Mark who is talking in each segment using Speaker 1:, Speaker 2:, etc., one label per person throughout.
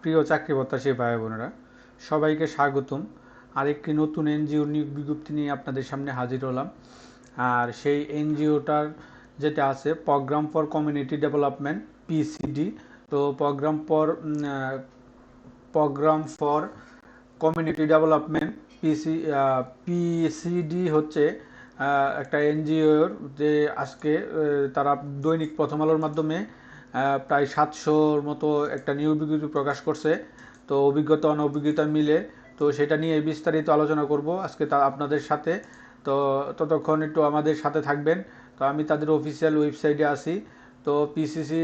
Speaker 1: প্রিয় চাকরি প্রত্যাশী ভাই বোনেরা, সবাইকে স্বাগতম। আরেকটি নতুন এনজিও নিয়োগ বিজ্ঞপ্তি নিয়ে আপনাদের সামনে হাজির হলাম। আর সেই এনজিওটার যেটা আছে programme for community development PCD তো programme for programme for community development PC PCD হচ্ছে একটা এনজিওর যে আজকে তারা দৈনিক প্রথম আলোর মাধ্যমে প্রায় সাতশোর মতো একটা নিয়োগ বিজ্ঞপ্তি প্রকাশ করছে। তো অভিজ্ঞতা, অনভিজ্ঞতা মিলে। তো সেটা নিয়ে বিস্তারিত আলোচনা করব আজকে তা আপনাদের সাথে। তো ততক্ষণ একটু আমাদের সাথে থাকবেন। তো আমি তাদের অফিসিয়াল ওয়েবসাইটে আসি তো পিসিসি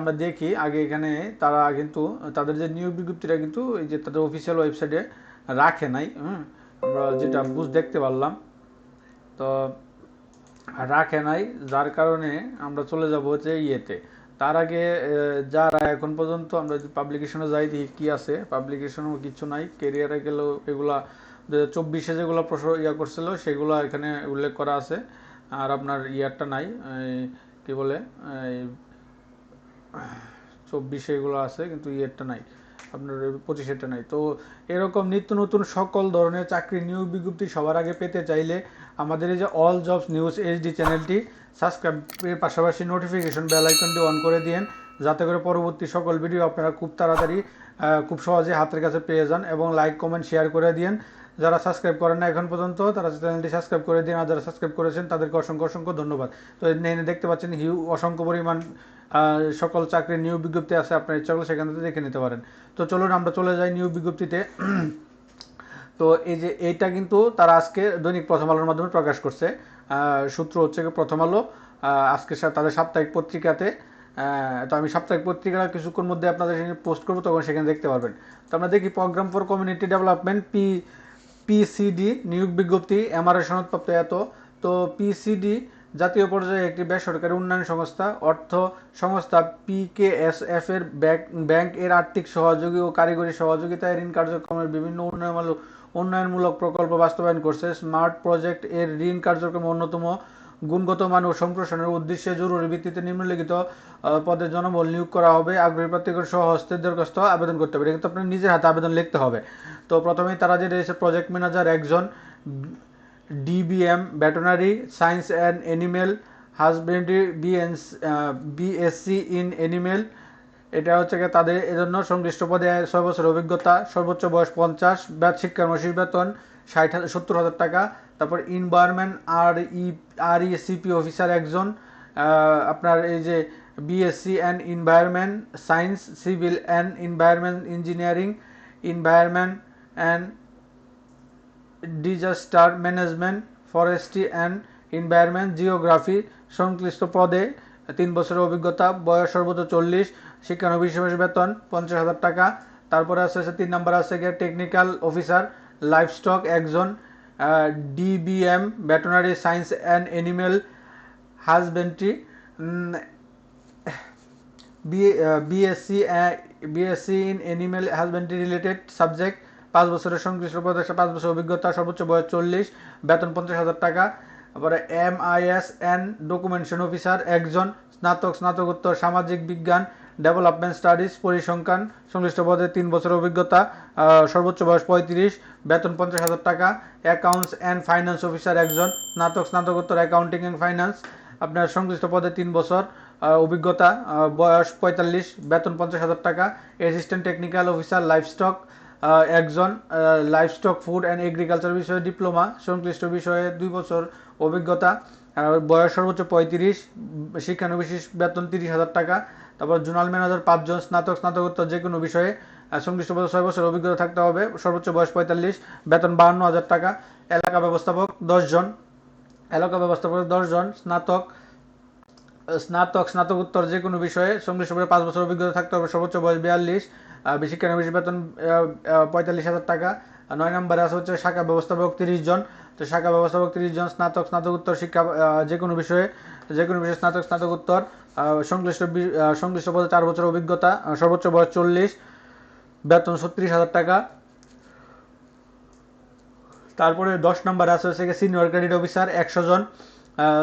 Speaker 1: আমরা দেখি, আগে এখানে তারা কিন্তু, তাদের যে নিয়োগ বিজ্ঞপ্তিটা কিন্তু এই যে তাদের অফিসিয়াল ওয়েবসাইটে রাখে নাই আমরা যেটা বুঝ, দেখতে পারলাম। তো রাখে নাই, যার কারণে আমরা চলে যাব হচ্ছে ইয়েতে। তার আগে যারা এখন পর্যন্ত আমরা পাবলিকেশনে যাই, দেখি কি আছে। পাবলিকেশনও কিছু নাই। কেরিয়ারে গেলেও এগুলা চব্বিশে যেগুলো প্রশ্ন ইয়া করছিল, সেগুলো এখানে উল্লেখ করা আছে। আর আপনার ইয়ারটা নাই কি বলে চব্বিশে এগুলো আছে, কিন্তু ইয়ারটা নাই। আপনার পঁচিশেরটা নাই। তো এরকম নিত্য নতুন সকল ধরনের চাকরি নিয়োগ বিজ্ঞপ্তি সবার আগে পেতে চাইলে আমাদের এই যে অল জবস নিউজ এইচডি চ্যানেলটি সাবস্ক্রাইবের পাশাপাশি নোটিফিকেশন বেল আইকনটি অন করে দিন যাতে করে পরবর্তী সকল ভিডিও আপনারা খুব তাড়াতাড়ি খুব সহজে হাতের কাছে পেয়ে যান এবং লাইক কমেন্ট শেয়ার করে দিন যারা সাবস্ক্রাইব করেন না এখন পর্যন্ত, তারা চ্যানেলটি সাবস্ক্রাইব করে দিন আর যারা সাবস্ক্রাইব করেছেন, তাদেরকে অসংখ্য অসংখ্য ধন্যবাদ। তো এনে দেখতে পাচ্ছেন হিউ, অসংখ্য পরিমাণ সকল চাকরির নিয়োগ বিজ্ঞপ্তি আছে, আপনার ইচ্ছা করলে সেখান থেকে দেখে নিতে পারেন। তো চলুন আমরা চলে যাই নিয়োগ বিজ্ঞপ্তিতে। তো এই যে এইটা কিন্তু তারা আজকে দৈনিক প্রথম আলোর মাধ্যমে প্রকাশ করছে। সূত্র হচ্ছে প্রথম আলো। আজকে তাদের সাপ্তাহিক পত্রিকাতে তো আমি সাপ্তাহিক পত্রিকা কিছুক্ষণ মধ্যে আপনাদের সেখানে পোস্ট করব, তখন সেখানে দেখতে পারবেন। তো আমরা দেখি programme for community development P PCD নিয়োগ বিজ্ঞপ্তি এমআরএ সনদপ্রাপ্ত এত। তো পিসিডি জাতীয় পর্যায়ে একটি বেসরকারি উন্নয়ন সংস্থা, অর্থ সংস্থা পিকেএসএফ এর ব্যাংক এর আর্থিক সহযোগী ও কারিগরি সহযোগিতায় ঋণ কার্যক্রমের বিভিন্ন উন্নয়নমূলক উন্নয়নমূলক প্রকল্প বাস্তবায়ন করছে। স্মার্ট প্রজেক্ট এর ঋণ কার্যক্রমে অন্যতম। গুণগত মান ও সম্প্রসারণের উদ্দেশ্যে জরুরি ভিত্তিতে নিম্নলিখিত আহ, পদে জনবল নিয়োগ করা হবে। আগ্রহী প্রার্থীদের সহ হস্তের দরখাস্ত আবেদন করতে হবে। এটা আপনার নিজের হাতে আবেদন লিখতে হবে। তো প্রথমেই তারা যে রয়েছে প্রজেক্ট ম্যানেজার একজন DBM veterinary science and animal husbandry বিএনস BSc in animal এটা হচ্ছে গিয়ে তাদের এজন্য সংশ্লিষ্ট পদে ছয় বছর অভিজ্ঞতা সর্বোচ্চ বয়স পঞ্চাশ শিক্ষার মাসিক বেতন ষাট সত্তর হাজার টাকা তারপর ইনভায়রনমেন্ট আর ই আর ইসিপি অফিসার একজন আপনার এই যে BSc and environment science civil and environment engineering environment and disaster management forestry and environment geography সংশ্লিষ্ট পদে তিন বছরের অভিজ্ঞতা, বয়স সর্বোচ্চ চল্লিশ, শিক্ষানবিশ মাসের বেতন পঞ্চাশ হাজার টাকা, তারপরে আছে তিন নম্বর আছে গিয়ে টেকনিক্যাল অফিসার লাইফস্টক একজন DBM, veterinary science and animal husbandry BSc BSc in animal husbandry related subject, পাঁচ বছরের সংশ্লিষ্ট প্রদেশে পাঁচ বছর অভিজ্ঞতা, সর্বোচ্চ বয়স চল্লিশ, বেতন পঞ্চাশ হাজার টাকা, তারপরে M I S and documentation officer, একজন স্নাতক স্নাতকোত্তর সামাজিক বিজ্ঞান ডেভেলপমেন্ট স্টাডিজ পরিসংখ্যান, সংশ্লিষ্ট পদে তিন বছর অভিজ্ঞতা সর্বোচ্চ বয়স পঁয়ত্রিশ, বেতন পঞ্চাশ হাজার টাকা অ্যাকাউন্টস অ্যান্ড ফাইন্যান্স অফিসার একজন, স্নাতক, স্নাতকোত্তর অ্যাকাউন্টিং অ্যান্ড ফাইন্যান্স আপনার সংশ্লিষ্ট পদে তিন বছর অভিজ্ঞতা বয়স পঁয়তাল্লিশ, বেতন পঞ্চাশ হাজার টাকা অ্যাসিস্ট্যান্ট টেকনিক্যাল অফিসার লাইফস্টক একজন লাইফস্টক ফুড অ্যান্ড এগ্রিকালচার বিষয়ে ডিপ্লোমা সংশ্লিষ্ট বিষয়ে দুই বছর অভিজ্ঞতা বয়স সর্বোচ্চ পঁয়ত্রিশ শিক্ষানবিশেষ বেতন তিরিশ হাজার টাকা তারপর জোনাল ম্যানেজার, পাঁচজন স্নাতক, স্নাতকোত্তর যে কোনো বিষয়ে সংশ্লিষ্ট পদে ছয় বছর অভিজ্ঞতা থাকতে হবে। সর্বোচ্চ বয়স পঁয়তাল্লিশ, বেতন বাহান্ন হাজার টাকা, এলাকা ব্যবস্থাপক দশজন। এলাকা ব্যবস্থাপক দশজন, স্নাতক স্নাতক, স্নাতকোত্তর যে কোনো বিষয়ে সংশ্লিষ্ট পদে পাঁচ বছর অভিজ্ঞতা থাকতে হবে। সর্বোচ্চ বয়স বিয়াল্লিশ শিক্ষানবিশ বেতন পঁয়তাল্লিশ হাজার টাকা। নয় নম্বরে আছে হচ্ছে শাখা ব্যবস্থাপক তিরিশ জন। তো শাখা ব্যবস্থাপক তিরিশ জন, স্নাতক, স্নাতকোত্তর শিক্ষা যে কোনো বিষয়ে যে কোনো বিষয়ে স্নাতক, স্নাতকোত্তর সংশ্লিষ্ট সংশ্লিষ্ট পদে চার বছর অভিজ্ঞতা সর্বোচ্চ বয়স চল্লিশ, বেতন ছত্রিশ হাজার টাকা। তারপরে দশ নম্বর আছে হচ্ছে সিনিয়র ক্রেডিট অফিসার একশো জন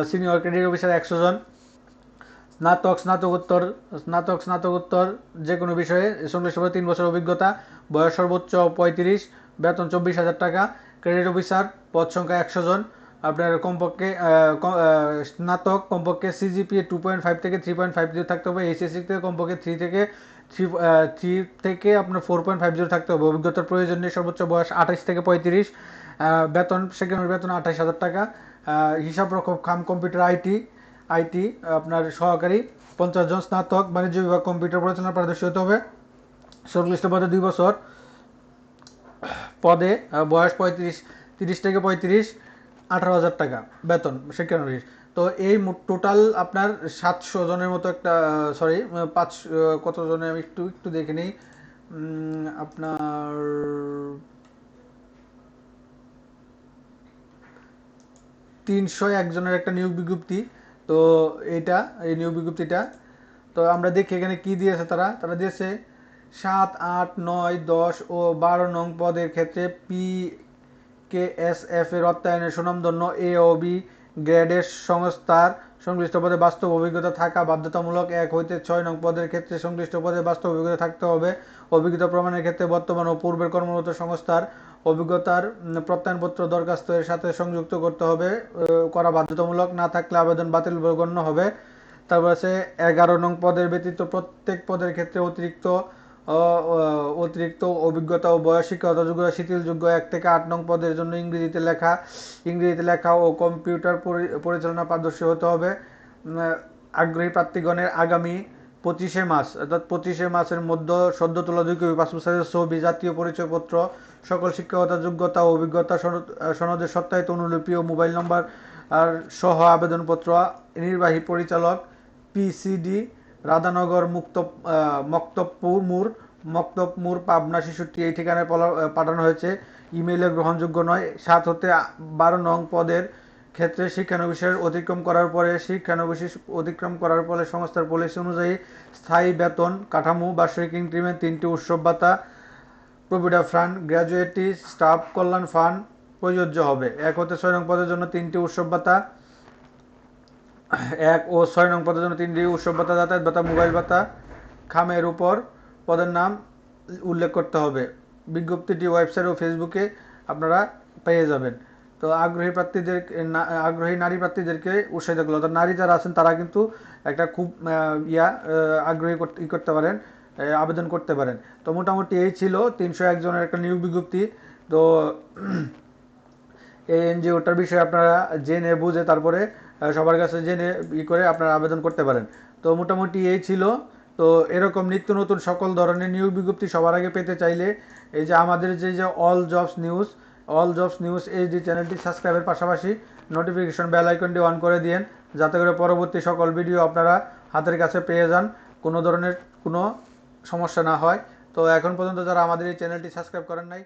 Speaker 1: সিনিয়র ক্রেডিট অফিসার একশো জন। স্নাতক স্নাতকোত্তর স্নাতক স্নাতকোত্তর যে কোনো বিষয়ে সংশ্লিষ্ট তিন বছর অভিজ্ঞতা বয়স সর্বোচ্চ পঁয়ত্রিশ বেতন চব্বিশ হাজার টাকা ক্রেডিট অফিসার পদ সংখ্যা একশো জন আপনার কমপক্ষে স্নাতক কমপক্ষে সিজিপিএ টু পয়েন্ট ফাইভ থেকে থ্রি পয়েন্ট ফাইভ জিরো থাকতে হবে এইচএসসি থেকে কমপক্ষে থ্রি থেকে থ্রি থ্রি থেকে আপনার ফোর পয়েন্ট ফাইভ জিরো থাকতে হবে অভিজ্ঞতার প্রয়োজন নেই সর্বোচ্চ বয়স আঠাশ থেকে পঁয়ত্রিশ বেতন সেকেন্ড বেতন আঠাশ হাজার টাকা আহ, হিসাব রক্ষক খাম কম্পিউটার আইটি আইটি, আপনার সহকারী, পঞ্চাশ জন স্নাতক বাণিজ্য বিভাগ কম্পিউটার পরিচালনা পারদর্শী হতে হবে। সংশ্লিষ্ট পদে দুই বছর। পদে বয়স পঁয়ত্রিশ, তিরিশ থেকে পঁয়ত্রিশ, আঠারো হাজার টাকা বেতন শিক্ষানবিশ তো এই টোটাল আপনার সাতশো জনের মতো একটা সরি পাঁচ কত জনে আমি একটু একটু দেখে নিই। আপনার তিনশো একজনের একটা নিয়োগ বিজ্ঞপ্তি। তো এটা এই নিয়োগ বিজ্ঞপ্তিটা। তো আমরা দেখি এখানে কি দিয়েছে তারা। তারা দিয়েছে সাত, আট, নয়, দশ ও বারো নং পদের ক্ষেত্রে পি কে এস এফ এর অর্থায়নের সুনামধন্য এ ও বি গ্রেডের সংস্থার সংশ্লিষ্ট পদে বাস্তব অভিজ্ঞতা থাকা বাধ্যতামূলক এক হইতে ছয় নং পদের ক্ষেত্রে সংশ্লিষ্ট পদে বাস্তব অভিজ্ঞতা থাকতে হবে। অভিজ্ঞতা প্রমাণের ক্ষেত্রে বর্তমান ও পূর্বের কর্মরত সংস্থার অভিজ্ঞতার প্রত্যয়নপত্র দরখাস্তের সাথে সংযুক্ত করতে হবে করা বাধ্যতামূলক, না থাকলে আবেদন বাতিল গণ্য হবে। তারপর আছে এগারো নং পদের ব্যতীত প্রত্যেক পদের ক্ষেত্রে অতিরিক্ত অতিরিক্ত অভিজ্ঞতা ও বয়স শিক্ষাগত শিথিলযোগ্য এক থেকে আট নং পদের জন্য ইংরেজিতে লেখা ইংরেজিতে লেখা ও কম্পিউটার পরি- পরিচালনা পারদর্শী হতে হবে। আগ্রহী প্রার্থীগণের আগামী পঁচিশে মাস অর্থাৎ পঁচিশে মাসের মধ্যে সদ্য তোলা দুই কপি পাসপোর্ট সাইজের ছবি, জাতীয় পরিচয়পত্র, সকল শিক্ষাগত যোগ্যতা ও অভিজ্ঞতা সনদের সত্যায়িত অনুলিপি ও মোবাইল নম্বর আর সহ আবেদনপত্র, নির্বাহী পরিচালক পিসিডি রাধানগর মুক্ত মক্তবপুর মুর মক্তবপুর পাবনা শিশুটি এই ঠিকানায় পাঠানো হয়েছে। ইমেইলে গ্রহণযোগ্য নয়, সাত হতে বারো নং পদের ক্ষেত্রে শিক্ষানবিশের অতিক্রম করার পরে, শিক্ষানবিশেষ অতিক্রম করার ফলে সংস্থার পলিসি অনুযায়ী স্থায়ী বেতন, কাঠামো, বার্ষিক ইনক্রিমেন্ট, তিনটি উৎসব ভাতা, প্রভিডা ফান্ড, গ্র্যাজুয়েটি, স্টাফ কল্যাণ ফান্ড প্রযোজ্য হবে। এক হতে ছয় নং পদের জন্য তিনটি উৎসব ভাতা, এক ও ছয় নং পদের জন্য তিনটি উৎসব ভাতা, যাতায়াত ভাতা, মোবাইল ভাতা, খামের উপর পদের নাম উল্লেখ করতে হবে। বিজ্ঞপ্তিটি ওয়েবসাইট ও ফেসবুকে আপনারা পেয়ে যাবেন। তো আগ্রহী প্রার্থীদের আগ্রহী নারী প্রার্থীদেরকে উৎসাহিত করল। তো নারী যারা আছেন, তারা কিন্তু একটা খুব ইয়া আগ্রহী করতে করতে পারেন আবেদন করতে পারেন। তো মোটামুটি এই ছিল তিনশো একজনের একটা নিয়োগ বিজ্ঞপ্তি। তো এই এনজিওটার বিষয়ে আপনারা জেনে, বুঝে, তারপরে সবার কাছে জেনে ই করে আপনারা আবেদন করতে পারেন। তো মোটামুটি এই ছিল। তো এরকম নিত্য নতুন সকল ধরনের নিয়োগ বিজ্ঞপ্তি সবার আগে পেতে চাইলে, এই যে আমাদের যে যে all jobs news all jobs news HD চ্যানেলটি সাবস্ক্রাইবের পাশাপাশি নোটিফিকেশন বেল আইকনটি অন করে দিন যাতে করে পরবর্তী সকল ভিডিও আপনারা হাতের কাছে পেয়ে যান। কোনো ধরনের কোনো সমস্যা না হয়। তো এখন পর্যন্ত যারা আমাদের এই চ্যানেলটি সাবস্ক্রাইব করেন নাই